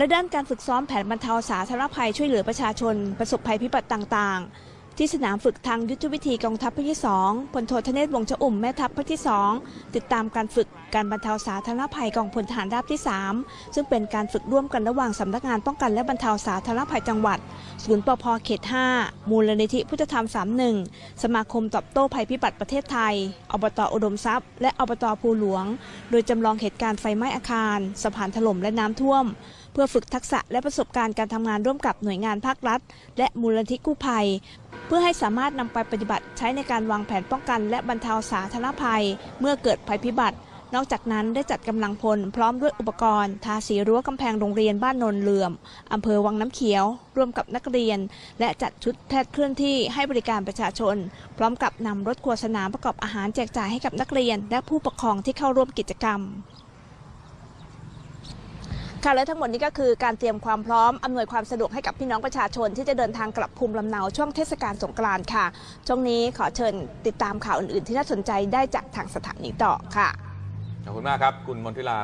และด้านการฝึกซ้อมแผนบรรเทาสาธารณภัยช่วยเหลือประชาชน ประสบภัยพิบัติต่าง ๆ ที่สนามฝึกทางยุทธวิธีกองทัพภาคที่2พลโททเนศวงชอุ่มแม่ทัพภาคที่ 2 ติดตามการฝึกการบรรเทาสาธารณภัยกองพลทหารราบที่ 3 ซึ่งเป็นการฝึกร่วมกันระหว่างสำนักงานป้องกันและบรรเทาสาธารณภัยจังหวัด ศูนย์ปพเขต 5 มูลนิธิพุทธธรรม 31 สมาคมตอบโต้ภัยพิบัติประเทศไทย อบตอุดมทรัพย์ และอบตภูหลวง โดยจำลองเหตุการณ์ไฟไหม้อาคารสะพานถล่มและน้ำท่วม เพื่อฝึกทักษะและประสบการณ์การทำงานร่วมกับหน่วยงานภาครัฐ และมูลนิธิกู้ภัย เพื่อให้สามารถนำไปปฏิบัติใช้ในการวางแผนป้องกัน และบรรเทาสาธารณภัย เมื่อเกิดภัยพิบัติ นอกจากนั้นได้จัดกำลังพลพร้อมด้วยอุปกรณ์ ทาสีรั้วกำแพงโรงเรียนบ้านนนเหลื่อมอำเภอวังน้ำเขียว ร่วมกับนักเรียน และจัดชุดแพทย์เคลื่อนที่ให้บริการประชาชน พร้อมกับนำรถครัวสนามประกอบอาหารแจกจ่ายให้กับนักเรียน และผู้ปกครองที่เข้าร่วมกิจกรรม ค่ะและทั้งหมดนี้ก็คือการเตรียมความพร้อม อำนวยความสะดวกให้กับพี่น้องประชาชนที่จะเดินทางกลับภูมิลำเนาช่วงเทศกาลสงกรานต์ค่ะ ช่วงนี้ขอเชิญติดตามข่าวอื่นๆ ที่น่าสนใจได้จากทางสถานีต่อค่ะ ขอบคุณมากครับ คุณมนทิลา